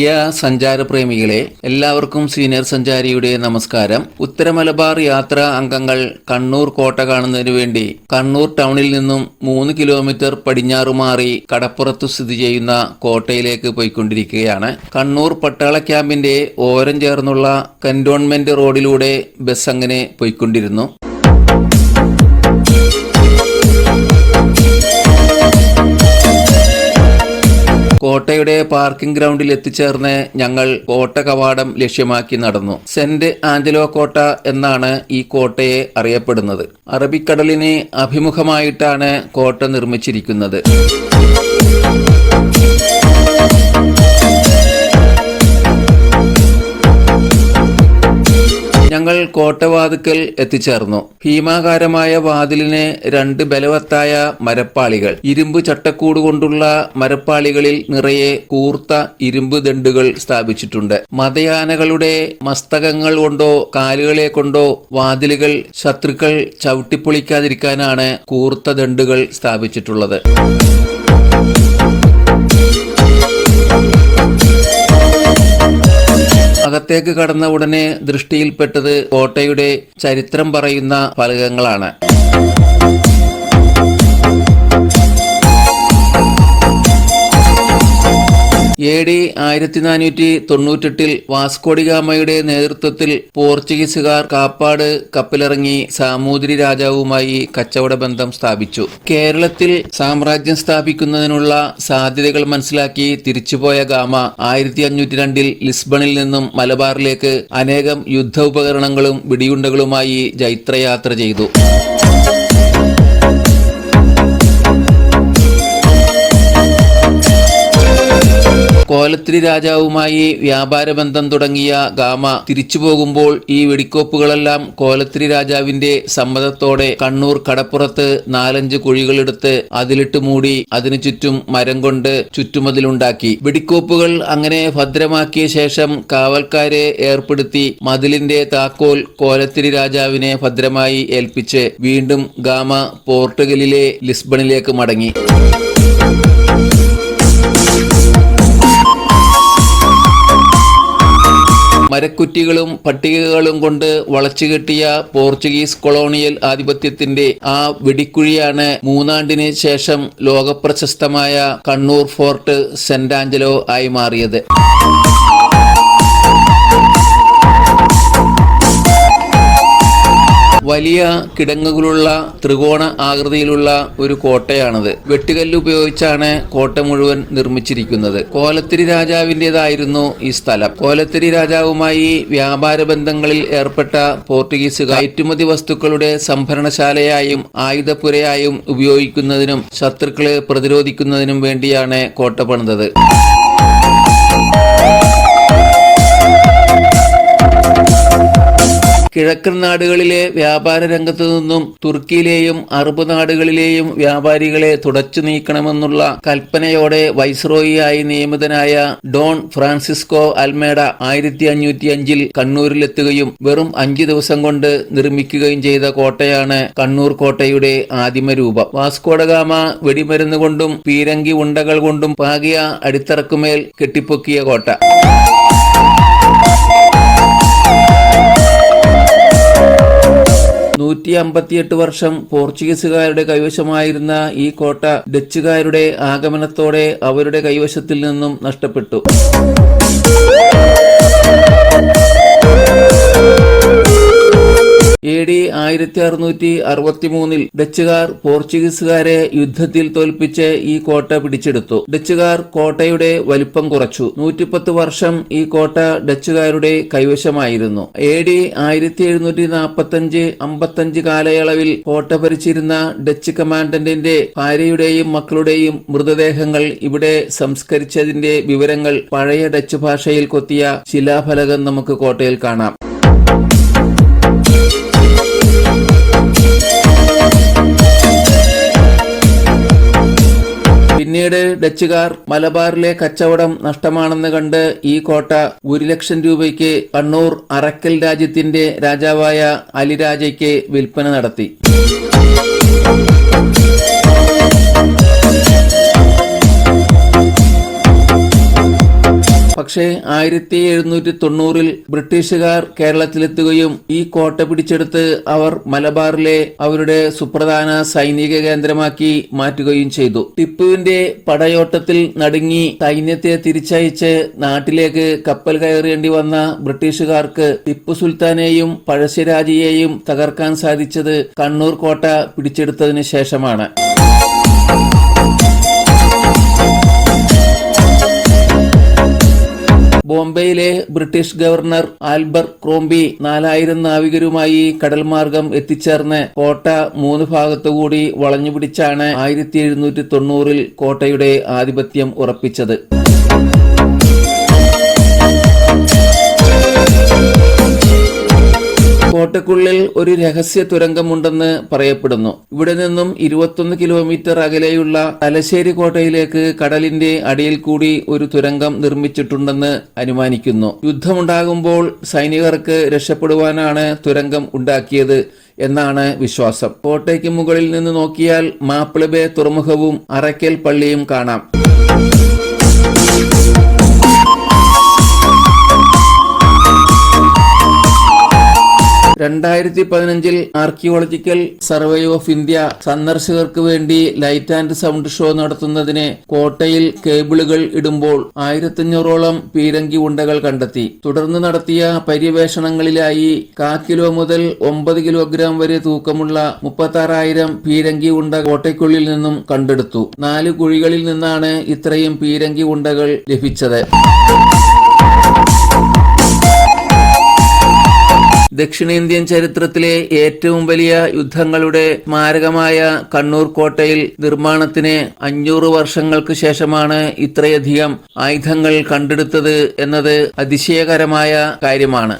പ്രിയ സഞ്ചാരപ്രേമികളെ എല്ലാവർക്കും സീനിയർ സഞ്ചാരിയുടെ നമസ്കാരം. ഉത്തര മലബാർ യാത്രാ അംഗങ്ങൾ കണ്ണൂർ കോട്ട കാണുന്നതിനു വേണ്ടി കണ്ണൂർ ടൗണിൽ നിന്നും മൂന്ന് കിലോമീറ്റർ പടിഞ്ഞാറുമാറി കടപ്പുറത്ത് സ്ഥിതി ചെയ്യുന്ന കോട്ടയിലേക്ക് പോയിക്കൊണ്ടിരിക്കുകയാണ്. കണ്ണൂർ പട്ടാള ക്യാമ്പിന്റെ ഓരം ചേർന്നുള്ള കന്റോൺമെന്റ് റോഡിലൂടെ ബസ് അങ്ങനെ പോയിക്കൊണ്ടിരുന്നു. കോട്ടയുടെ പാർക്കിംഗ് ഗ്രൗണ്ടിൽ എത്തിച്ചേർന്ന് ഞങ്ങൾ കോട്ട കവാടം ലക്ഷ്യമാക്കി നടന്നു. സെന്റ് ആഞ്ചലോ കോട്ട എന്നാണ് ഈ കോട്ടയെ അറിയപ്പെടുന്നത്. അറബിക്കടലിന് അഭിമുഖമായിട്ടാണ് കോട്ട നിർമ്മിച്ചിരിക്കുന്നത്. ഞങ്ങൾ കോട്ടവാതുക്കൽ എത്തിച്ചേർന്നു. ഭീമാകാരമായ വാതിലിന് രണ്ട് ബലവത്തായ മരപ്പാളികൾ. ഇരുമ്പ് ചട്ടക്കൂട് കൊണ്ടുള്ള മരപ്പാളികളിൽ നിറയെ കൂർത്ത ഇരുമ്പ് ദണ്ടുകൾ സ്ഥാപിച്ചിട്ടുണ്ട്. മതയാനകളുടെ മസ്തകങ്ങൾ കൊണ്ടോ കാലുകളെ കൊണ്ടോ വാതിലുകൾ ശത്രുക്കൾ ചവിട്ടിപ്പൊളിക്കാതിരിക്കാനാണ് കൂർത്ത ദണ്ടുകൾ സ്ഥാപിച്ചിട്ടുള്ളത്. അകത്തേക്ക് കടന്ന ഉടനെ ദൃഷ്ടിയിൽപ്പെട്ടത് കോട്ടയുടെ ചരിത്രം പറയുന്ന ഫലകങ്ങളാണ് എ ഡി ആയിരത്തി നാനൂറ്റി തൊണ്ണൂറ്റെട്ടിൽ വാസ്കോഡിഗാമയുടെ നേതൃത്വത്തിൽ പോർച്ചുഗീസുകാർ കാപ്പാട് കപ്പലിറങ്ങി സാമൂതിരി രാജാവുമായി കച്ചവട ബന്ധം സ്ഥാപിച്ചു. കേരളത്തിൽ സാമ്രാജ്യം സ്ഥാപിക്കുന്നതിനുള്ള സാധ്യതകൾ മനസ്സിലാക്കി തിരിച്ചുപോയ ഗാമ ആയിരത്തി അഞ്ഞൂറ്റി രണ്ടിൽ ലിസ്ബണിൽ നിന്നും മലബാറിലേക്ക് അനേകം യുദ്ധ ഉപകരണങ്ങളും വെടിയുണ്ടകളുമായി ജൈത്രയാത്ര ചെയ്തു. കോലത്തിരി രാജാവുമായി വ്യാപാര ബന്ധം തുടങ്ങിയ ഗാമ തിരിച്ചു പോകുമ്പോൾ ഈ വെടിക്കോപ്പുകളെല്ലാം കോലത്തിരി രാജാവിന്റെ സമ്മതത്തോടെ കണ്ണൂർ കടപ്പുറത്ത് നാലഞ്ച് കുഴികളെടുത്ത് അതിലിട്ട് മൂടി അതിനു ചുറ്റും മരം കൊണ്ട് ചുറ്റുമതിലുണ്ടാക്കി. വെടിക്കോപ്പുകൾ അങ്ങനെ ഭദ്രമാക്കിയ ശേഷം കാവൽക്കാരെ ഏർപ്പെടുത്തി മതിലിന്റെ താക്കോൽ കോലത്തിരി രാജാവിനെ ഭദ്രമായി ഏൽപ്പിച്ച് വീണ്ടും ഗാമ പോർട്ടുഗലിലെ ലിസ്ബണിലേക്ക് മടങ്ങി. മരക്കുറ്റികളും പട്ടികകളും കൊണ്ട് വളച്ചുകെട്ടിയ പോർച്ചുഗീസ് കൊളോണിയൽ ആധിപത്യത്തിന്റെ ആ വെടിക്കുഴിയാണ് മൂന്നാണ്ടിന് ശേഷം ലോകപ്രശസ്തമായ കണ്ണൂർ ഫോർട്ട് സെന്റ് ആഞ്ചലോ ആയി മാറിയത്. വലിയ കിടങ്ങുകളുള്ള ത്രികോണ ആകൃതിയിലുള്ള ഒരു കോട്ടയാണത്. വെട്ടുകല്ല് ഉപയോഗിച്ചാണ് കോട്ട മുഴുവൻ നിർമ്മിച്ചിരിക്കുന്നത്. കോലത്തിരി രാജാവിന്റെതായിരുന്നു ഈ സ്ഥലം. കോലത്തിരി രാജാവുമായി വ്യാപാര ബന്ധങ്ങളിൽ ഏർപ്പെട്ട പോർട്ടുഗീസ് കയറ്റുമതി വസ്തുക്കളുടെ സംഭരണശാലയായും ആയുധപ്പുരയായും ഉപയോഗിക്കുന്നതിനും ശത്രുക്കളെ പ്രതിരോധിക്കുന്നതിനും വേണ്ടിയാണ് കോട്ട പണിതത്. കിഴക്കൻ നാടുകളിലെ വ്യാപാര രംഗത്തു നിന്നും തുർക്കിയിലെയും അറബ് നാടുകളിലെയും വ്യാപാരികളെ തുടച്ചു നീക്കണമെന്നുള്ള കൽപ്പനയോടെ വൈസ്രോയിയായി നിയമിതനായ ഡോൺ ഫ്രാൻസിസ്കോ അൽമേഡ ആയിരത്തി അഞ്ഞൂറ്റി അഞ്ചിൽ കണ്ണൂരിലെത്തുകയും വെറും അഞ്ചു ദിവസം കൊണ്ട് നിർമ്മിക്കുകയും ചെയ്ത കോട്ടയാണ് കണ്ണൂർ കോട്ടയുടെ ആദിമ രൂപം. വാസ്കോഡഗാമ വെടിമരുന്നുകൊണ്ടും പീരങ്കി ഉണ്ടകൾ കൊണ്ടും പാകിയ അടിത്തറക്കുമേൽ കെട്ടിപ്പൊക്കിയ കോട്ട. നൂറ്റി അമ്പത്തിയെട്ട് വർഷം പോർച്ചുഗീസുകാരുടെ കൈവശമായിരുന്ന ഈ കോട്ട ഡച്ചുകാരുടെ ആഗമനത്തോടെ അവരുടെ കൈവശത്തിൽ നിന്നും നഷ്ടപ്പെട്ടു. എ ഡി ആയിരത്തി അറുന്നൂറ്റി അറുപത്തി മൂന്നിൽ ഡച്ചുകാർ പോർച്ചുഗീസുകാരെ യുദ്ധത്തിൽ തോൽപ്പിച്ച് ഈ കോട്ട പിടിച്ചെടുത്തു. ഡച്ചുകാർ കോട്ടയുടെ വലിപ്പം കുറച്ചു. നൂറ്റിപ്പത്ത് വർഷം ഈ കോട്ട ഡച്ചുകാരുടെ കൈവശമായിരുന്നു. എ ഡി ആയിരത്തി എഴുന്നൂറ്റി നാൽപ്പത്തഞ്ച് അമ്പത്തഞ്ച് കാലയളവിൽ കോട്ട ഭരിച്ചിരുന്ന ഡച്ച് കമാൻഡന്റിന്റെ ഭാര്യയുടെയും മക്കളുടെയും മൃതദേഹങ്ങൾ ഇവിടെ സംസ്കരിച്ചതിന്റെ വിവരങ്ങൾ പഴയ ഡച്ച് ഭാഷയിൽ കൊത്തിയ ശിലാഫലകം നമുക്ക് കോട്ടയിൽ കാണാം. പിന്നീട് ഡച്ചുകാർ മലബാറിലെ കച്ചവടം നഷ്ടമാണെന്ന് കണ്ട് ഈ കോട്ട ഒരു ലക്ഷം രൂപയ്ക്ക് കണ്ണൂർ അറക്കൽ രാജ്യത്തിന്റെ രാജാവായ അലിരാജയ്ക്ക് വിൽപ്പന നടത്തി. പക്ഷേ ആയിരത്തി എഴുന്നൂറ്റി തൊണ്ണൂറിൽ ബ്രിട്ടീഷുകാർ കേരളത്തിലെത്തുകയും ഈ കോട്ട പിടിച്ചെടുത്ത് അവർ മലബാറിലെ അവരുടെ സുപ്രധാന സൈനിക കേന്ദ്രമാക്കി മാറ്റുകയും ചെയ്തു. ടിപ്പുവിന്റെ പടയോട്ടത്തിൽ നടുങ്ങി സൈന്യത്തെ തിരിച്ചയച്ച് നാട്ടിലേക്ക് കപ്പൽ കയറേണ്ടി വന്ന ബ്രിട്ടീഷുകാർക്ക് ടിപ്പു സുൽത്താനെയും പഴശ്ശിരാജയെയും തകർക്കാൻ സാധിച്ചത് കണ്ണൂർ കോട്ട പിടിച്ചെടുത്തതിനു ശേഷമാണ്. ബോംബെയിലെ ബ്രിട്ടീഷ് ഗവർണർ ആൽബർ ക്രോംബി നാലായിരം നാവികരുമായി കടൽമാർഗം എത്തിച്ചേർന്ന് കോട്ട മൂന്ന് ഭാഗത്തുകൂടി വളഞ്ഞുപിടിച്ചാണ് ആയിരത്തി എഴുന്നൂറ്റി തൊണ്ണൂറിൽ കോട്ടയുടെ ആധിപത്യം ഉറപ്പിച്ചത്. കോട്ടക്കുള്ളിൽ ഒരു രഹസ്യ തുരങ്കമുണ്ടെന്ന് പറയപ്പെടുന്നു. ഇവിടെ നിന്നും ഇരുപത്തൊന്ന് കിലോമീറ്റർ അകലെയുള്ള തലശ്ശേരി കോട്ടയിലേക്ക് കടലിന്റെ അടിയിൽ കൂടി ഒരു തുരങ്കം നിർമ്മിച്ചിട്ടുണ്ടെന്ന് അനുമാനിക്കുന്നു. യുദ്ധമുണ്ടാകുമ്പോൾ സൈനികർക്ക് രക്ഷപ്പെടുവാനാണ് തുരങ്കം ഉണ്ടാക്കിയത് എന്നാണ് വിശ്വാസം. കോട്ടയ്ക്ക് മുകളിൽ നിന്ന് നോക്കിയാൽ മാപ്പിളബേ തുറമുഖവും അറയ്ക്കൽ പള്ളിയും കാണാം. രണ്ടായിരത്തി പതിനഞ്ചിൽ ആർക്കിയോളജിക്കൽ സർവേ ഓഫ് ഇന്ത്യ സന്ദർശകർക്ക് വേണ്ടി ലൈറ്റ് ആൻഡ് സൗണ്ട് ഷോ നടത്തുന്നതിന് കോട്ടയിൽ കേബിളുകൾ ഇടുമ്പോൾ ആയിരത്തഞ്ഞൂറോളം പീരങ്കി ഉണ്ടകൾ കണ്ടെത്തി. തുടർന്ന് നടത്തിയ പര്യവേഷണങ്ങളിലായി കാ കിലോ മുതൽ ഒമ്പത് കിലോഗ്രാം വരെ തൂക്കമുള്ള മുപ്പത്താറായിരം പീരങ്കി ഉണ്ട കോട്ടയ്ക്കുള്ളിൽ നിന്നും കണ്ടെടുത്തു. നാല് കുഴികളിൽ നിന്നാണ് ഇത്രയും പീരങ്കി ഉണ്ടകൾ ലഭിച്ചത്. ദക്ഷിണേന്ത്യൻ ചരിത്രത്തിലെ ഏറ്റവും വലിയ യുദ്ധങ്ങളുടെ സ്മാരകമായ കണ്ണൂർ കോട്ടയിൽ നിർമ്മാണത്തിന് അഞ്ഞൂറ് വർഷങ്ങൾക്ക് ശേഷമാണ് ഇത്രയധികം ആയുധങ്ങൾ കണ്ടെടുത്തത് എന്നത് അതിശയകരമായ കാര്യമാണ്.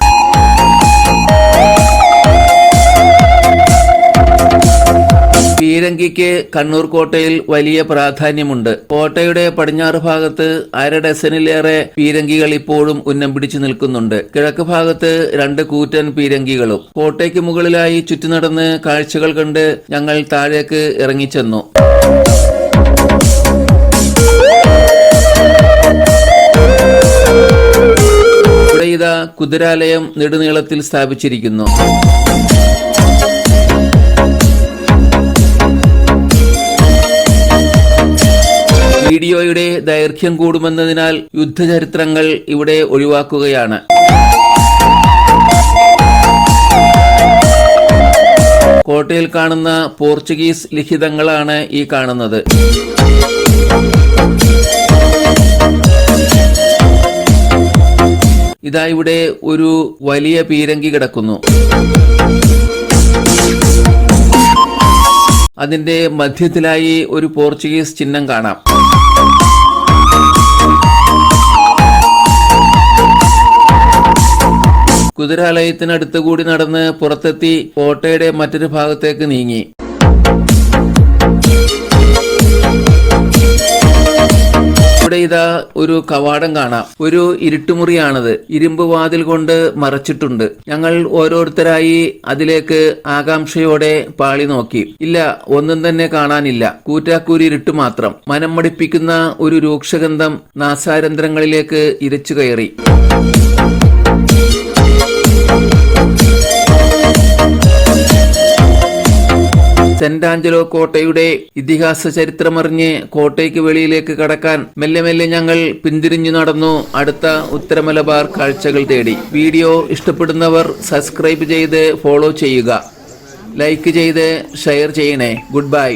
പീരങ്കിക്ക് കണ്ണൂർ കോട്ടയിൽ വലിയ പ്രാധാന്യമുണ്ട്. കോട്ടയുടെ പടിഞ്ഞാറ് ഭാഗത്ത് അര ഡസനിലേറെ പീരങ്കികൾ ഇപ്പോഴും ഉന്നം പിടിച്ചു നിൽക്കുന്നുണ്ട്. കിഴക്ക് ഭാഗത്ത് രണ്ട് കൂറ്റൻ പീരങ്കികളും. കോട്ടയ്ക്ക് മുകളിലായി ചുറ്റി നടന്ന് കാഴ്ചകൾ കണ്ട് ഞങ്ങൾ താഴേക്ക് ഇറങ്ങിച്ചെന്നു. ഇവിടെ കുതിരാലയം നെടുനീളത്തിൽ സ്ഥാപിച്ചിരിക്കുന്നു. വീഡിയോയുടെ ദൈർഘ്യം കൂടുമെന്നതിനാൽ യുദ്ധചരിത്രങ്ങൾ ഇവിടെ ഒഴിവാക്കുകയാണ്. കോട്ടയിൽ കാണുന്ന പോർച്ചുഗീസ് ലിഖിതങ്ങളാണ് ഈ കാണുന്നത്. ഇതാ ഇവിടെ ഒരു വലിയ പീരങ്കി കിടക്കുന്നു. അതിന്റെ മധ്യത്തിലായി ഒരു പോർച്ചുഗീസ് ചിഹ്നം കാണാം. കുതിരാലയത്തിനടുത്ത് കൂടി നടന്ന് പുറത്തെത്തി കോട്ടയുടെ മറ്റൊരു ഭാഗത്തേക്ക് നീങ്ങി. ഇവിടെ ഇതാ ഒരു കവാടം കാണാം. ഒരു ഇരുട്ടുമുറിയാണത്. ഇരുമ്പ് വാതിൽ കൊണ്ട് മറച്ചിട്ടുണ്ട്. ഞങ്ങൾ ഓരോരുത്തരായി അതിലേക്ക് ആകാംക്ഷയോടെ പാളി നോക്കി. ഇല്ല ഒന്നും തന്നെ കാണാനില്ല. കൂറ്റാക്കൂരി ഇരുട്ട് മാത്രം. മനം മടിപ്പിക്കുന്ന ഒരു രൂക്ഷഗന്ധം നാസാരന്ധ്രങ്ങളിലേക്ക് ഇരച്ചു കയറി. സെന്റ് ആഞ്ചലോ കോട്ടയുടെ ഇതിഹാസ ചരിത്രമറിഞ്ഞ് കോട്ടയ്ക്ക് വെളിയിലേക്ക് കടക്കാൻ മെല്ലെ മെല്ലെ ഞങ്ങൾ പിന്തിരിഞ്ഞു നടന്നു. അടുത്ത ഉത്തരമലബാർ കാഴ്ചകൾ തേടി. വീഡിയോ ഇഷ്ടപ്പെടുന്നവർ സബ്സ്ക്രൈബ് ചെയ്ത് ഫോളോ ചെയ്യുക. ലൈക്ക് ചെയ്ത് ഷെയർ ചെയ്യണേ. Good bye.